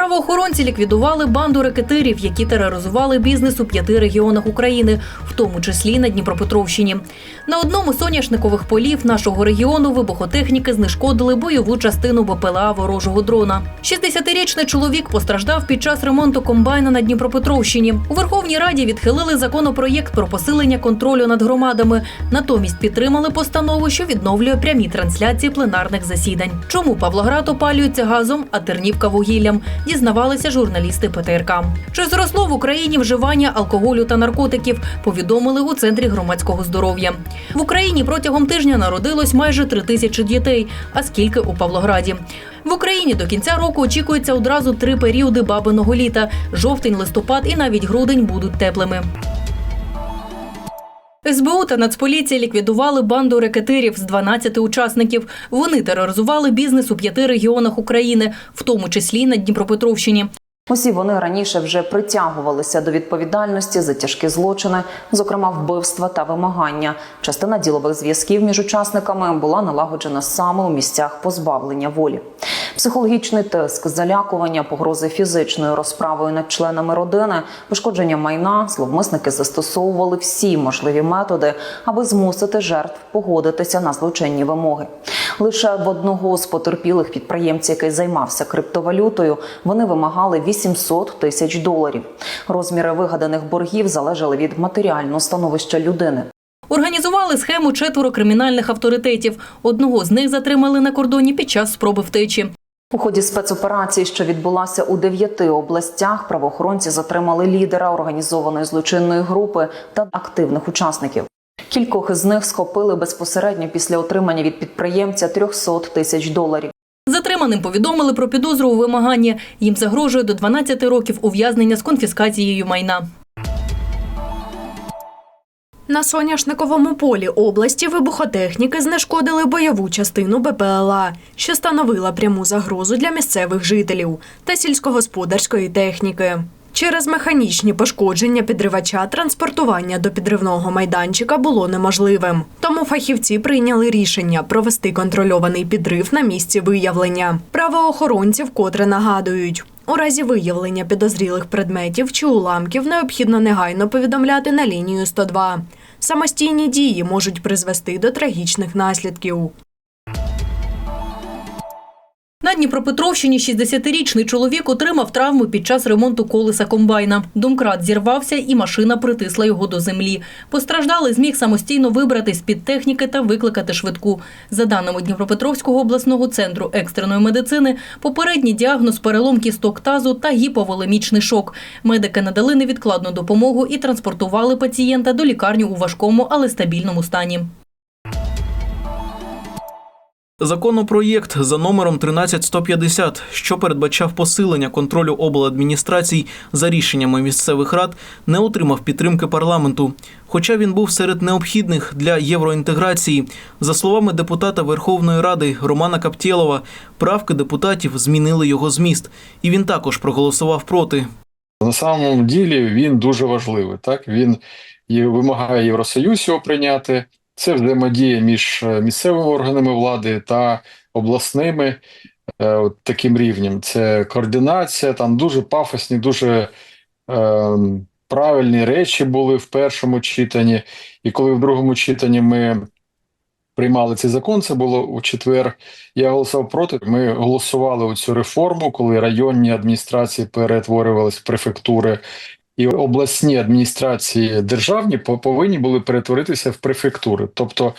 Правоохоронці ліквідували банду рекетирів, які тероризували бізнес у п'яти регіонах України, в тому числі на Дніпропетровщині. На одному з соняшникових полів нашого регіону вибухотехніки знешкодили бойову частину БПЛА ворожого дрона. 60-річний чоловік постраждав під час ремонту комбайна на Дніпропетровщині. У Верховній Раді відхилили законопроєкт про посилення контролю над громадами. Натомість підтримали постанову, що відновлює прямі трансляції пленарних засідань. Чому Павлоград опалюється газом, а Тернівка вугіллям? Дізнавалися журналісти ПТРК. Чи зросло в Україні вживання алкоголю та наркотиків? Повідомили у центрі громадського здоров'я. В Україні протягом тижня народилось майже три тисячі дітей. А скільки у Павлограді? В Україні до кінця року очікується одразу три періоди бабиного літа: жовтень, листопад і навіть грудень будуть теплими. СБУ та Нацполіція ліквідували банду рекетирів з 12 учасників. Вони тероризували бізнес у п'яти регіонах України, в тому числі на Дніпропетровщині. Усі вони раніше вже притягувалися до відповідальності за тяжкі злочини, зокрема вбивства та вимагання. Частина ділових зв'язків між учасниками була налагоджена саме у місцях позбавлення волі. Психологічний тиск, залякування, погрози фізичною розправою над членами родини, пошкодження майна, зловмисники застосовували всі можливі методи, аби змусити жертв погодитися на злочинні вимоги. Лише в одного з потерпілих підприємців, який займався криптовалютою, вони вимагали 800 тисяч доларів. Розміри вигаданих боргів залежали від матеріального становища людини. Організували схему четверо кримінальних авторитетів. Одного з них затримали на кордоні під час спроби втечі. У ході спецоперації, що відбулася у дев'яти областях, правоохоронці затримали лідера організованої злочинної групи та активних учасників. Кількох із них схопили безпосередньо після отримання від підприємця 300 тисяч доларів. Затриманим повідомили про підозру у вимаганні. Їм загрожує до 12 років ув'язнення з конфіскацією майна. На соняшниковому полі області вибухотехніки знешкодили бойову частину БПЛА, що становила пряму загрозу для місцевих жителів та сільськогосподарської техніки. Через механічні пошкодження підривача транспортування до підривного майданчика було неможливим. Тому фахівці прийняли рішення провести контрольований підрив на місці виявлення. Правоохоронці вкотре нагадують. У разі виявлення підозрілих предметів чи уламків необхідно негайно повідомляти на лінію 102. Самостійні дії можуть призвести до трагічних наслідків. На Дніпропетровщині 60-річний чоловік отримав травму під час ремонту колеса комбайна. Домкрат зірвався і машина притисла його до землі. Постраждалий зміг самостійно вибратись з-під техніки та викликати швидку. За даними Дніпропетровського обласного центру екстреної медицини, попередній діагноз перелом кісток тазу та гіповолемічний шок. Медики надали невідкладну допомогу і транспортували пацієнта до лікарні у важкому, але стабільному стані. Законопроєкт за номером 13150, що передбачав посилення контролю обладміністрацій за рішеннями місцевих рад, не отримав підтримки парламенту. Хоча він був серед необхідних для євроінтеграції. За словами депутата Верховної Ради Романа Каптєлова, правки депутатів змінили його зміст, і він також проголосував проти. На самому ділі він дуже важливий. Так він вимагає Євросоюз його прийняти. Це взаємодія між е, місцевими органами влади та обласними е, от таким рівнем. Це координація, там дуже пафосні, дуже е, правильні речі були в першому читанні. І коли в другому читанні ми приймали цей закон, це було у четвер. Я голосував проти. Ми голосували у цю реформу, коли районні адміністрації перетворювалися в префектури. І обласні адміністрації державні повинні були перетворитися в префектури. Тобто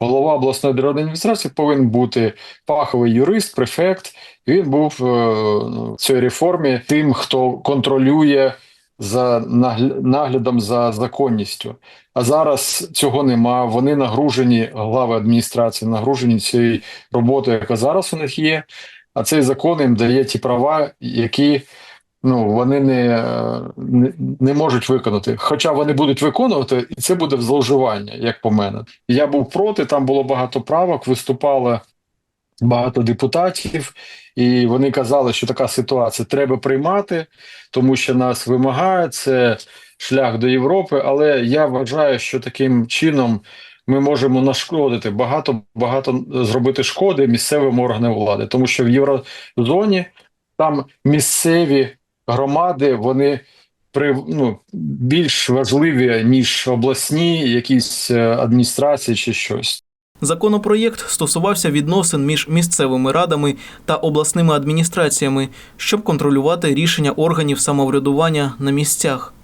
голова обласної державної адміністрації повинен бути фаховий юрист, префект. Він був е, в цій реформі тим, хто контролює за наглядом за законністю. А зараз цього нема. Вони нагружені, глави адміністрації, нагружені цією роботою, яка зараз у них є. А цей закон їм дає ті права, які ну вони не, е, не, не можуть виконати. Хоча вони будуть виконувати, і це буде зловживання, як по мене. Я був проти, там було багато правок, виступало багато депутатів, і вони казали, що така ситуація треба приймати, тому що нас вимагає це шлях до Європи. Але я вважаю, що таким чином. Ми можемо нашкодити багато багато зробити шкоди місцевим органам влади, тому що в єврозоні там місцеві громади, вони при, ну, більш важливі, ніж обласні якісь е, адміністрації чи щось. Законопроєкт стосувався відносин між місцевими радами та обласними адміністраціями, щоб контролювати рішення органів самоврядування на місцях.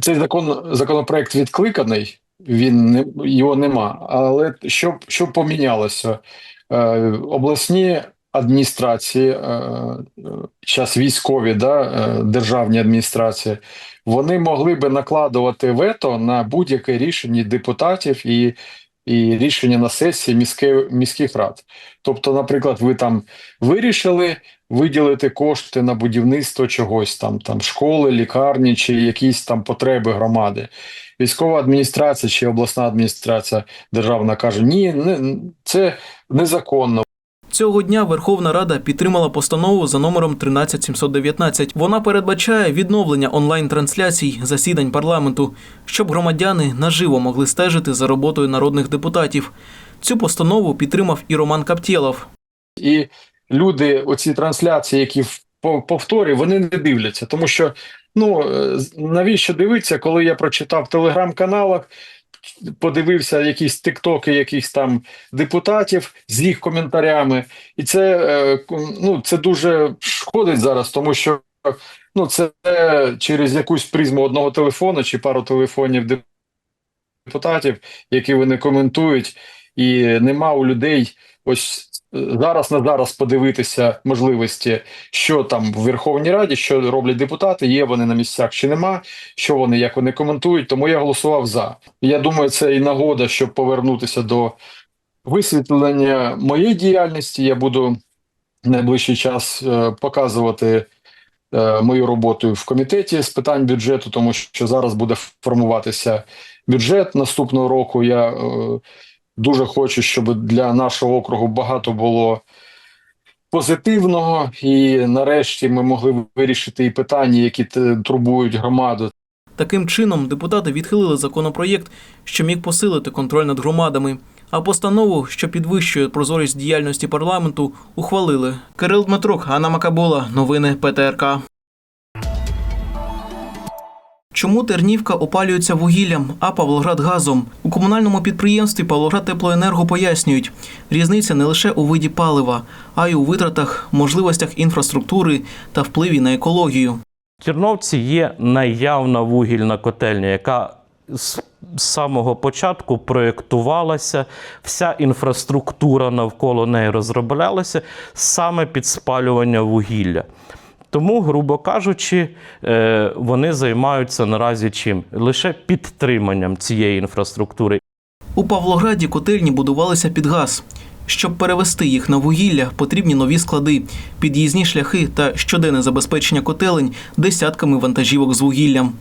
Цей закон законопроект відкликаний, він не його нема. Але що, що помінялося? Е, обласні адміністрації, е, час військові, да, е, державні адміністрації, вони могли би накладувати вето на будь-яке рішення депутатів і, і рішення на сесії міське, міських рад. Тобто, наприклад, ви там вирішили виділити кошти на будівництво чогось там, там школи, лікарні чи якісь там потреби громади. Військова адміністрація чи обласна адміністрація державна каже: ні, не, це незаконно. Цього дня Верховна Рада підтримала постанову за номером 13719. Вона передбачає відновлення онлайн-трансляцій засідань парламенту, щоб громадяни наживо могли стежити за роботою народних депутатів. Цю постанову підтримав і Роман Каптєлов. І люди, оці трансляції, які в повторі, вони не дивляться, тому що ну е, навіщо дивитися, коли я прочитав в телеграм-каналах, подивився якісь тиктоки якихось там депутатів з їх коментарями, і це е, ну це дуже шкодить зараз, тому що ну це через якусь призму одного телефону чи пару телефонів депутатів, які вони коментують, і нема у людей ось е, зараз на зараз подивитися можливості, що там в Верховній Раді, що роблять депутати, є вони на місцях чи нема, що вони, як вони коментують. Тому я голосував за. Я думаю, це і нагода, щоб повернутися до висвітлення моєї діяльності. Я буду найближчий час е, показувати е, мою роботу в комітеті з питань бюджету, тому що зараз буде формуватися бюджет наступного року. Я е, дуже хочу, щоб для нашого округу багато було позитивного, і нарешті ми могли вирішити і питання, які турбують громаду. Таким чином, депутати відхилили законопроєкт, що міг посилити контроль над громадами. А постанову, що підвищує прозорість діяльності парламенту, ухвалили. Кирил Дмитрук, Анна Макабола, новини ПТРК. Чому Тернівка опалюється вугіллям, а Павлоград газом? У комунальному підприємстві Павлоград Теплоенерго пояснюють, різниця не лише у виді палива, а й у витратах, можливостях інфраструктури та впливі на екологію. В Терновці є наявна вугільна котельня, яка з самого початку проєктувалася, вся інфраструктура навколо неї розроблялася саме під спалювання вугілля. Тому, грубо кажучи, е, вони займаються наразі чим? Лише підтриманням цієї інфраструктури. У Павлограді котельні будувалися під газ. Щоб перевести їх на вугілля, потрібні нові склади, під'їзні шляхи та щоденне забезпечення котелень десятками вантажівок з вугіллям.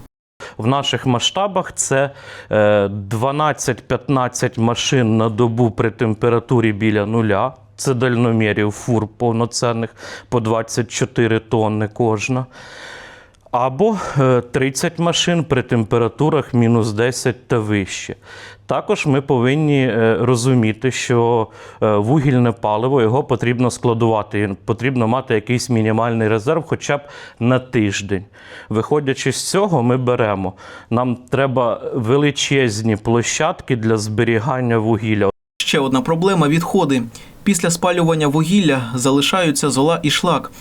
В наших масштабах це е, 12-15 машин на добу при температурі біля нуля. Це дальномірів фур повноцінних по 24 тонни кожна. Або е, 30 машин при температурах мінус 10 та вище. Також ми повинні е, розуміти, що е, вугільне паливо його потрібно складувати. Потрібно мати якийсь мінімальний резерв, хоча б на тиждень. Виходячи з цього, ми беремо. Нам треба величезні площадки для зберігання вугілля. Ще одна проблема відходи. Після спалювання вугілля залишаються зола і шлак.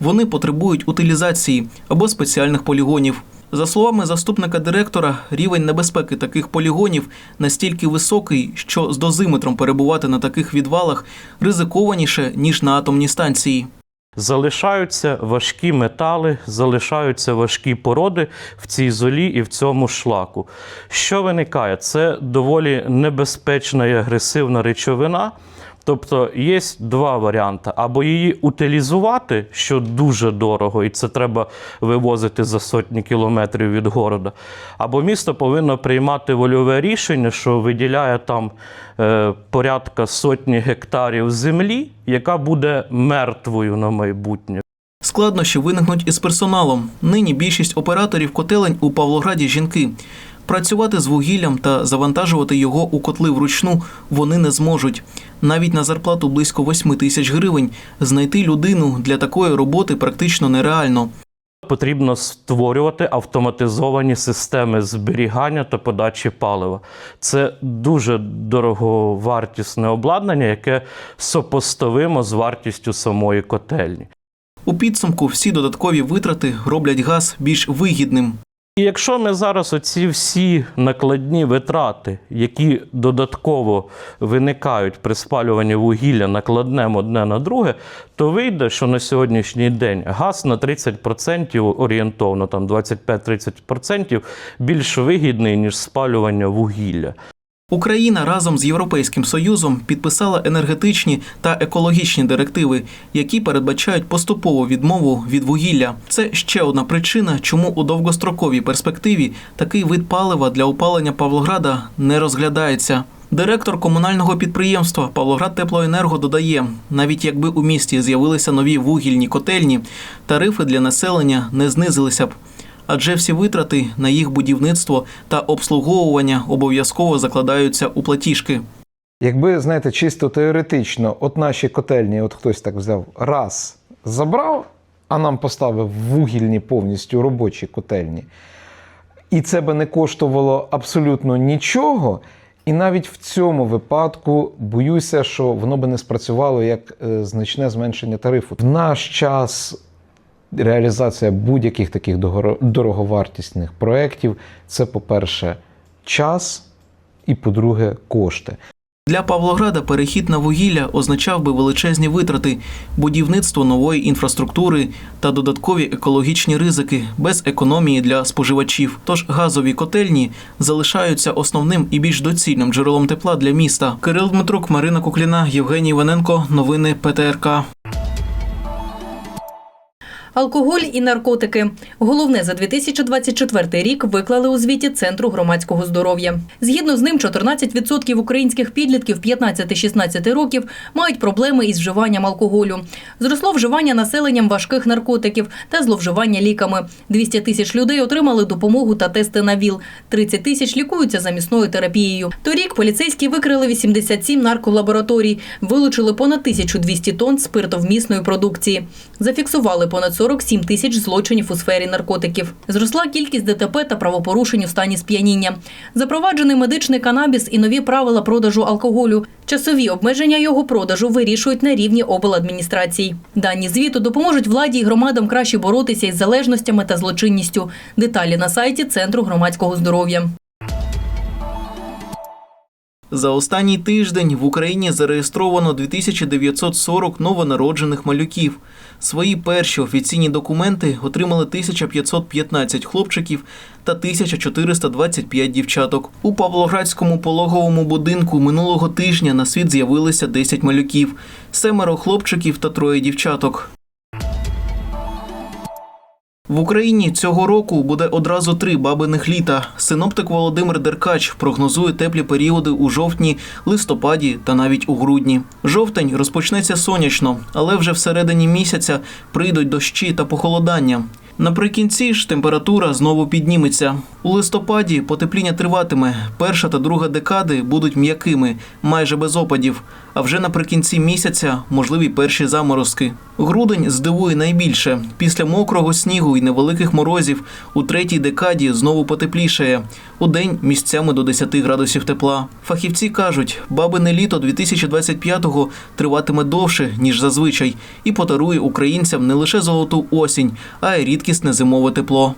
Вони потребують утилізації або спеціальних полігонів. За словами заступника директора, рівень небезпеки таких полігонів настільки високий, що з дозиметром перебувати на таких відвалах ризикованіше ніж на атомній станції. Залишаються важкі метали, залишаються важкі породи в цій золі і в цьому шлаку. Що виникає? Це доволі небезпечна і агресивна речовина. Тобто є два варіанти: або її утилізувати, що дуже дорого, і це треба вивозити за сотні кілометрів від города. Або місто повинно приймати вольове рішення, що виділяє там е, порядка сотні гектарів землі, яка буде мертвою на майбутнє. Складнощі виникнуть із персоналом. Нині більшість операторів котелень у Павлограді жінки. Працювати з вугіллям та завантажувати його у котли вручну вони не зможуть. Навіть на зарплату близько 8 тисяч гривень знайти людину для такої роботи практично нереально. Потрібно створювати автоматизовані системи зберігання та подачі палива. Це дуже дороговартісне обладнання, яке сопоставимо з вартістю самої котельні. У підсумку всі додаткові витрати роблять газ більш вигідним. І якщо ми зараз оці всі накладні витрати, які додатково виникають при спалюванні вугілля, накладнемо одне на друге, то вийде, що на сьогоднішній день газ на 30% орієнтовно, там 25-30% більш вигідний, ніж спалювання вугілля. Україна разом з Європейським Союзом підписала енергетичні та екологічні директиви, які передбачають поступову відмову від вугілля. Це ще одна причина, чому у довгостроковій перспективі такий вид палива для опалення Павлограда не розглядається. Директор комунального підприємства Павлоград Теплоенерго додає, навіть якби у місті з'явилися нові вугільні котельні, тарифи для населення не знизилися б. Адже всі витрати на їх будівництво та обслуговування обов'язково закладаються у платіжки. Якби, знаєте, чисто теоретично, от наші котельні, от хтось так взяв, раз забрав, а нам поставив вугільні повністю робочі котельні, і це би не коштувало абсолютно нічого. І навіть в цьому випадку боюся, що воно би не спрацювало як е, значне зменшення тарифу. В наш час реалізація будь-яких таких дороговартісних проєктів це, по-перше, час, і, по-друге, кошти. Для Павлограда перехід на вугілля означав би величезні витрати, будівництво нової інфраструктури та додаткові екологічні ризики без економії для споживачів. Тож газові котельні залишаються основним і більш доцільним джерелом тепла для міста. Кирил Дмитрук, Марина Кукліна, Євгеній Іваненко. Новини ПТРК. Алкоголь і наркотики. Головне за 2024 рік виклали у звіті Центру громадського здоров'я. Згідно з ним, 14% українських підлітків 15-16 років мають проблеми із вживанням алкоголю. Зросло вживання населенням важких наркотиків та зловживання ліками. 200 тисяч людей отримали допомогу та тести на ВІЛ. 30 тисяч лікуються замісною терапією. Торік поліцейські викрили 87 нарколабораторій, вилучили понад 1200 тонн спиртовмісної продукції. Зафіксували понад 47 тисяч злочинів у сфері наркотиків. Зросла кількість ДТП та правопорушень у стані сп'яніння. Запроваджений медичний канабіс і нові правила продажу алкоголю. Часові обмеження його продажу вирішують на рівні обладміністрацій. Дані звіту допоможуть владі і громадам краще боротися із залежностями та злочинністю. Деталі на сайті Центру громадського здоров'я. За останній тиждень в Україні зареєстровано 2940 новонароджених малюків. Свої перші офіційні документи отримали 1515 хлопчиків та 1425 дівчаток. У Павлоградському пологовому будинку минулого тижня на світ з'явилися 10 малюків, семеро хлопчиків та троє дівчаток. В Україні цього року буде одразу три бабиних літа. Синоптик Володимир Деркач прогнозує теплі періоди у жовтні, листопаді та навіть у грудні. Жовтень розпочнеться сонячно, але вже всередині місяця прийдуть дощі та похолодання. Наприкінці ж температура знову підніметься. У листопаді потепління триватиме. Перша та друга декади будуть м'якими, майже без опадів. А вже наприкінці місяця можливі перші заморозки. Грудень здивує найбільше. Після мокрого снігу і невеликих морозів у третій декаді знову потеплішає. У день місцями до 10 градусів тепла. Фахівці кажуть, бабине літо 2025-го триватиме довше ніж зазвичай, і подарує українцям не лише золоту осінь, а й рідкісне зимове тепло.